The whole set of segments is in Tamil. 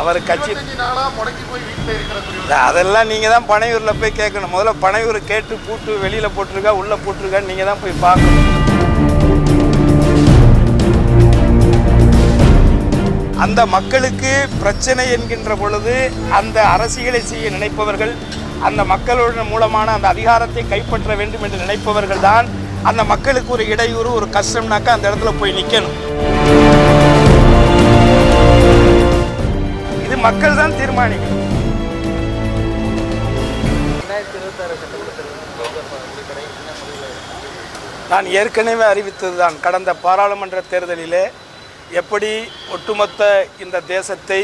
அவர் கட்சி அதெல்லாம் நீங்கள் தான் பனையூரில் போய் கேட்கணும். முதல்ல பனையூர் கேட்டு பூட்டு வெளியில் போட்டிருக்கா உள்ளே போட்டிருக்கா நீங்கள் தான் போய் பார்க்கணும். அந்த மக்களுக்கு பிரச்சனை என்கின்ற பொழுது அந்த அரசியலை செய்ய நினைப்பவர்கள் அந்த மக்களுடன் மூலமான அந்த அதிகாரத்தை கைப்பற்ற வேண்டும் என்று நினைப்பவர்கள் தான் அந்த மக்களுக்கு ஒரு இடையூறு ஒரு கஷ்டம்னாக்கா அந்த இடத்துல போய் நிற்கணும் மக்கள் தான் தீர்மானிக்கணும். நான் ஏற்கனவே அறிவித்ததுதான் கடந்த பாராளுமன்ற தேர்தலிலே எப்படி ஒட்டுமொத்த இந்த தேசத்தை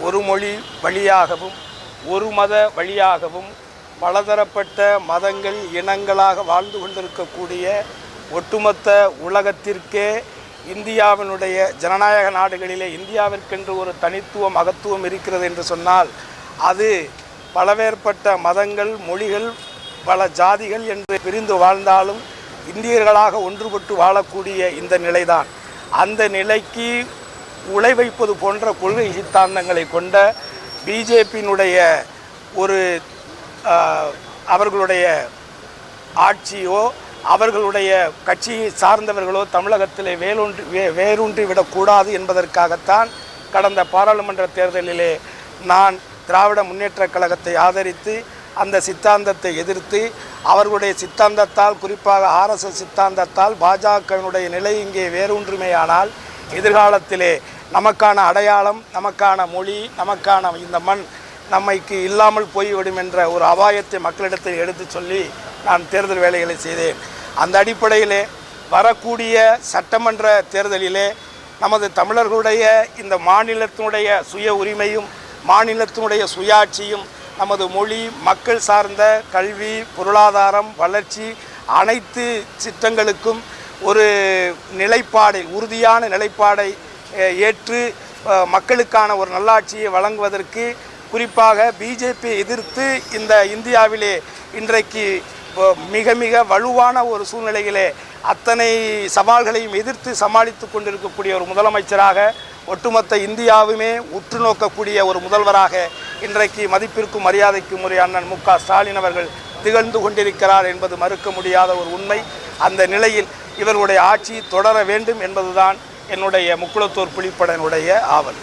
ஒரு மொழி வழியாகவும் ஒரு மத வழியாகவும் பலதரப்பட்ட மதங்கள் இனங்களாக வாழ்ந்து கொண்டிருக்கக்கூடிய ஒட்டுமொத்த உலகத்திற்கே இந்தியாவினுடைய ஜனநாயக நாடுகளிலே இந்தியாவிற்கென்று ஒரு தனித்துவம் மகத்துவம் இருக்கிறது என்று சொன்னால் அது பலவேற்பட்ட மதங்கள் மொழிகள் பல ஜாதிகள் என்று பிரிந்து வாழ்ந்தாலும் இந்தியர்களாக ஒன்றுபட்டு வாழக்கூடிய இந்த நிலைதான். அந்த நிலைக்கு உழை வைப்பது போன்ற கொள்கை சித்தாந்தங்களை கொண்ட பிஜேபியினுடைய ஒரு அவர்களுடைய ஆட்சியோ அவர்களுடைய கட்சியை சார்ந்தவர்களோ தமிழகத்திலே வேலூன்றி வே வேரூன்றி விடக்கூடாது என்பதற்காகத்தான் கடந்த பாராளுமன்ற தேர்தலிலே நான் திராவிட முன்னேற்றக் கழகத்தை ஆதரித்து அந்த சித்தாந்தத்தை எதிர்த்து அவர்களுடைய சித்தாந்தத்தால் குறிப்பாக ஆர்எஸ்எஸ் சித்தாந்தத்தால் பாஜகவினுடைய நிலை இங்கே வேரூன்றுமையானால் எதிர்காலத்திலே நமக்கான அடையாளம் நமக்கான மொழி நமக்கான இந்த மண் நம்மைக்கு இல்லாமல் போய்விடும் என்ற ஒரு அபாயத்தை மக்களிடத்தில் எடுத்து சொல்லி நான் தேர்தல் வேலைகளை செய்தேன். அந்த அடிப்படையிலே வரக்கூடிய சட்டமன்ற தேர்தலிலே நமது தமிழர்களுடைய இந்த மாநிலத்தினுடைய சுய உரிமையும் மாநிலத்தினுடைய சுயாட்சியும் நமது மொழி மக்கள் சார்ந்த கல்வி பொருளாதாரம் வளர்ச்சி அனைத்து சித்தங்களுக்கும் ஒரு நிலைப்பாடை உறுதியான நிலைப்பாடை ஏற்று மக்களுக்கான ஒரு நல்லாட்சியை வழங்குவதற்கு குறிப்பாக பிஜேபி எதிர்த்து இந்த இந்தியாவிலே இன்றைக்கு மிக மிக வலுவான ஒரு சூழ்நிலையிலே அத்தனை சவால்களையும் எதிர்த்து சமாளித்து கொண்டிருக்கக்கூடிய ஒரு முதலமைச்சராக ஒட்டுமொத்த இந்தியாவுமே உற்று நோக்கக்கூடிய ஒரு முதல்வராக இன்றைக்கு மதிப்பிற்கும் மரியாதைக்கும் உரிய அண்ணன் மு க ஸ்டாலின் அவர்கள் திகழ்ந்து கொண்டிருக்கிறார் என்பது மறுக்க முடியாத ஒரு உண்மை. அந்த நிலையில் இவர்களுடைய ஆட்சி தொடர வேண்டும் என்பதுதான் என்னுடைய முக்குளத்தூர் புலிப்படனுடைய ஆவல்.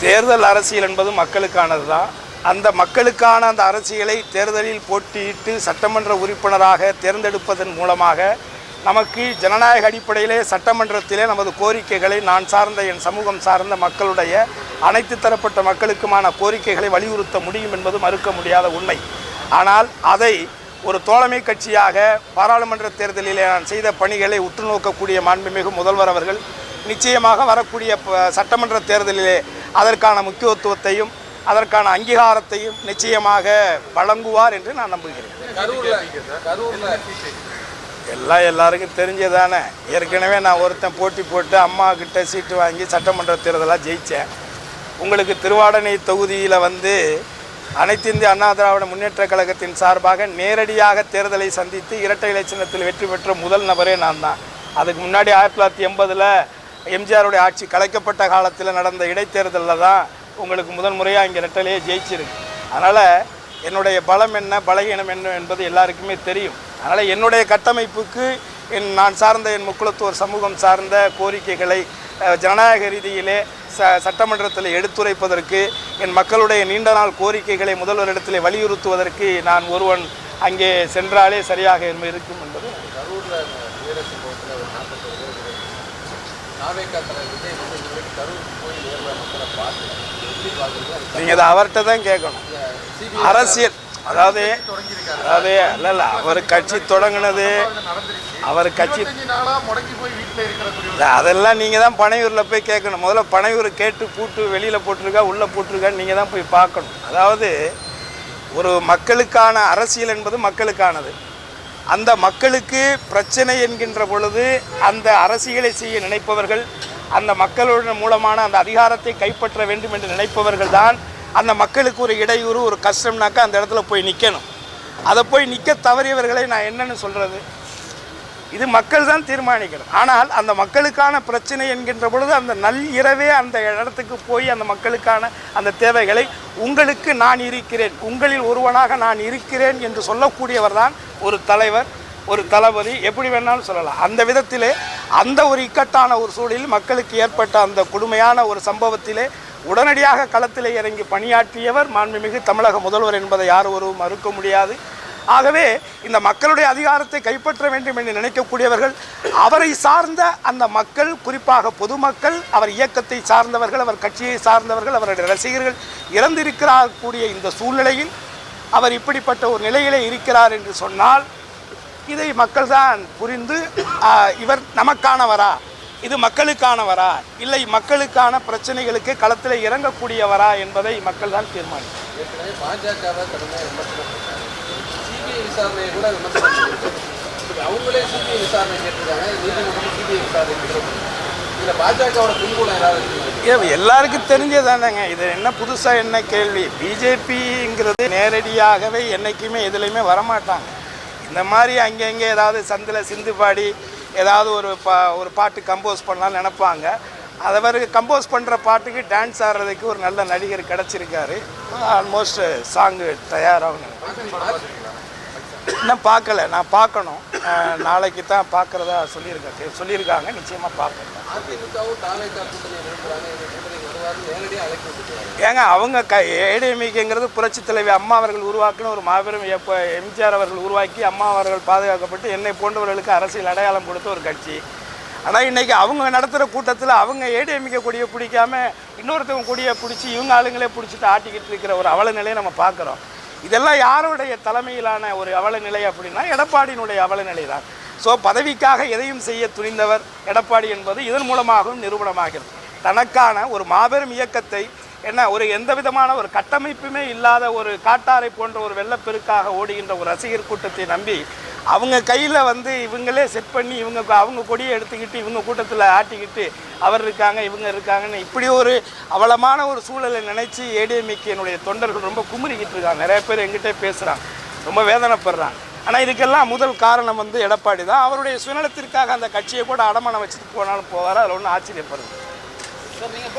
தேர்தல் அரசியல் என்பது மக்களுக்கானது தான் அந்த மக்களுக்கான அந்த அரசியலை தேர்தலில் போட்டியிட்டு சட்டமன்ற உறுப்பினராக தேர்ந்தெடுப்பதன் மூலமாக நமக்கு ஜனநாயக அடிப்படையிலே சட்டமன்றத்திலே நமது கோரிக்கைகளை நான் சார்ந்த என் சமூகம் சார்ந்த மக்களுடைய அனைத்து தரப்பட்ட மக்களுக்குமான கோரிக்கைகளை வலியுறுத்த முடியும் என்பது மறுக்க முடியாத உண்மை. ஆனால் அதை ஒரு தோழமை கட்சியாக பாராளுமன்ற தேர்தலிலே நான் செய்த பணிகளை உற்று நோக்கக்கூடிய மாண்புமிகு முதல்வர் அவர்கள் நிச்சயமாக வரக்கூடிய ப- சட்டமன்ற தேர்தலிலே அதற்கான முக்கியத்துவத்தையும் அதற்கான அங்கீகாரத்தையும் நிச்சயமாக வழங்குவார் என்று நான் நம்புகிறேன். எல்லாம் எல்லாருக்கும் தெரிஞ்சதானே ஏற்கனவே நான் ஒருத்தன் போட்டி போட்டு அம்மா கிட்ட சீட்டு வாங்கி சட்டமன்ற தேர்தலாக ஜெயித்தேன் உங்களுக்கு திருவாடனை தொகுதியில் வந்து அனைத்து இந்திய அண்ணா திராவிட முன்னேற்ற கழகத்தின் சார்பாக நேரடியாக தேர்தலை சந்தித்து இரட்டை இலட்சணத்தில் வெற்றி பெற்ற முதல் நபரே நான் தான். அதுக்கு முன்னாடி ஆயிரத்தி தொள்ளாயிரத்தி எண்பதில் எம்ஜிஆருடைய ஆட்சி கலைக்கப்பட்ட காலத்தில் நடந்த இடைத்தேர்தலில் தான் உங்களுக்கு முதல் முறையாக இங்கே ரெட்டலையே ஜெயிச்சிருக்கு. அதனால் என்னுடைய பலம் என்ன பலகீனம் என்ன என்பது எல்லாருக்குமே தெரியும். அதனால் என்னுடைய கட்டமைப்புக்கு என் நான் சார்ந்த என் முக்குளத்தோர் சமூகம் சார்ந்த கோரிக்கைகளை ஜனநாயக ரீதியிலே ச சட்டமன்றத்தில் எடுத்துரைப்பதற்கு என் மக்களுடைய நீண்ட நாள் கோரிக்கைகளை முதல்வரிடத்தில் வலியுறுத்துவதற்கு நான் ஒருவன் அங்கே சென்றாலே சரியாக இருக்கும் என்பது கரூரில் நாவேக்கா தலைவர் விஜய் வந்து போய் நேரில் மக்களை பார்த்து நீங்கள் அதை அவர்கிட்ட தான் கேட்கணும். அரசியல் அதாவது அதாவது இல்லை இல்லை அவர் கட்சி தொடங்கினது அவர் கட்சி அதெல்லாம் நீங்கள் தான் பனையூரில் போய் கேட்கணும். முதல்ல பனையூர் கேட்டு பூட்டு வெளியில் போட்டிருக்கா உள்ளே போட்டிருக்கான்னு நீங்கள் தான் போய் பார்க்கணும். அதாவது ஒரு மக்களுக்கான அரசியல் என்பது மக்களுக்கானது. அந்த மக்களுக்கு பிரச்சனை என்கின்ற பொழுது அந்த அரசியலை செய்ய நினைப்பவர்கள் அந்த மக்களுடன் மூலமான அந்த அதிகாரத்தை கைப்பற்ற வேண்டும் என்று நினைப்பவர்கள் தான் அந்த மக்களுக்கு ஒரு இடையூறு ஒரு கஷ்டம்னாக்கா அந்த இடத்துல போய் நிற்கணும் அதை போய் நிற்க தவறியவர்களை நான் என்னென்னு சொல்கிறது இது மக்கள் தான் தீர்மானிக்கணும். ஆனால் அந்த மக்களுக்கான பிரச்சனை என்கின்ற பொழுது அந்த நல் இரவே அந்த இடத்துக்கு போய் அந்த மக்களுக்கான அந்த தேவைகளை உங்களுக்கு நான் இருக்கிறேன் உங்களில் ஒருவனாக நான் இருக்கிறேன் என்று சொல்லக்கூடியவர் தான் ஒரு தலைவர் ஒரு தளபதி எப்படி வேணாலும் சொல்லலாம். அந்த விதத்திலே அந்த ஒரு இக்கட்டான ஒரு சூழலில் மக்களுக்கு ஏற்பட்ட அந்த கொடுமையான ஒரு சம்பவத்திலே உடனடியாக களத்திலே இறங்கி பணியாற்றியவர் மாண்புமிகு தமிழக முதல்வர் என்பதை யார் ஒருவரும் மறுக்க முடியாது. ஆகவே இந்த மக்களுடைய அதிகாரத்தை கைப்பற்ற வேண்டும் என்று நினைக்கக்கூடியவர்கள் அவரை சார்ந்த அந்த மக்கள் குறிப்பாக பொதுமக்கள் அவர் இயக்கத்தை சார்ந்தவர்கள் அவர் கட்சியை சார்ந்தவர்கள் அவருடைய ரசிகர்கள் இறந்திருக்கிறார் கூடிய இந்த சூழ்நிலையில் அவர் இப்படிப்பட்ட ஒரு நிலையிலே இருக்கிறார் என்று சொன்னால் இதை மக்கள் தான் புரிந்து இவர் நமக்கானவரா? இது மக்களுக்கானவரா? இல்லை மக்களுக்கான பிரச்சனைகளுக்கு களத்தில் இறங்கக்கூடியவரா என்பதை மக்கள் தான் தீர்மானிக்கும் எல்லாருக்கும் தெரிஞ்சதானேங்க. இது என்ன புதுசாக என்ன கேள்வி? பிஜேபிங்கிறது நேரடியாகவே என்றைக்குமே எதுலேயுமே வரமாட்டாங்க. இந்த மாதிரி அங்கங்கே ஏதாவது சந்தில் சிந்து பாடி ஏதாவது ஒரு பா ஒரு பாட்டு கம்போஸ் பண்ணலாம்னு நினைப்பாங்க. அவர் கம்போஸ் பண்ணுற பாட்டுக்கு டான்ஸ் ஆடுறதுக்கு ஒரு நல்ல நடிகர் கிடச்சிருக்காரு. ஆல்மோஸ்ட் சாங்கு தயாராகும் இன்னும் பார்க்கல. நான் பார்க்கணும். நாளைக்கு தான் பார்க்குறதா சொல்லியிருக்கேன் சொல்லியிருக்காங்க. நிச்சயமாக பார்ப்பேன் ஏங்க அவங்க க ஏடிஎம்கேங்கிறது புரட்சி தலைவி அம்மா அவர்கள் உருவாக்கின ஒரு மாபெரும் எப்போ எம்ஜிஆர் அவர்கள் உருவாக்கி அம்மா அவர்கள் பாதுகாக்கப்பட்டு என்னை போன்றவர்களுக்கு அரசியல் அடையாளம் கொடுத்த ஒரு கட்சி. ஆனால் இன்னைக்கு அவங்க நடத்துகிற கூட்டத்தில் அவங்க ஏடிஎம்கே கொடியை பிடிக்காம இன்னொருத்தவங்க கொடியை பிடிச்சி இவங்க ஆளுங்களே பிடிச்சிட்டு ஆட்டிக்கிட்டு இருக்கிற ஒரு அவல நிலையை நம்ம பார்க்குறோம். இதெல்லாம் யாருடைய தலைமையிலான ஒரு அவல நிலை அப்படின்னா எடப்பாடியினுடைய அவல நிலை தான் ஸோ பதவிக்காக எதையும் செய்ய துணிந்தவர் எடப்பாடி என்பது இதன் மூலமாகவும் நிரூபணமாகிறது. தனக்கான ஒரு மாபெரும் இயக்கத்தை என்ன ஒரு எந்த விதமான ஒரு கட்டமைப்புமே இல்லாத ஒரு காட்டாரை போன்ற ஒரு வெள்ளப்பெருக்காக ஓடுகின்ற ஒரு ரசிகர் கூட்டத்தை நம்பி அவங்க கையில் வந்து இவங்களே செட் பண்ணி இவங்க அவங்க கொடியை எடுத்துக்கிட்டு இவங்க கூட்டத்தில் ஆட்டிக்கிட்டு அவர் இருக்காங்க இவங்க இருக்காங்கன்னு இப்படி ஒரு அவலமான ஒரு சூழலை நினச்சி ஏடிஎம்கே என்னுடைய தொண்டர்கள் ரொம்ப குமுறிக்கிட்டு இருக்காங்க. நிறைய பேர் எங்கிட்டே பேசுகிறாங்க ரொம்ப வேதனைப்படுறாங்க. ஆனால் இதுக்கெல்லாம் முதல் காரணம் வந்து எடப்பாடி தான். அவருடைய சுயநலத்திற்காக அந்த கட்சியை கூட அடமானம் வச்சுட்டு போனாலும் போவார். அதில் ஒன்றும் ஆச்சரியப்படுது சார் நீங்கள்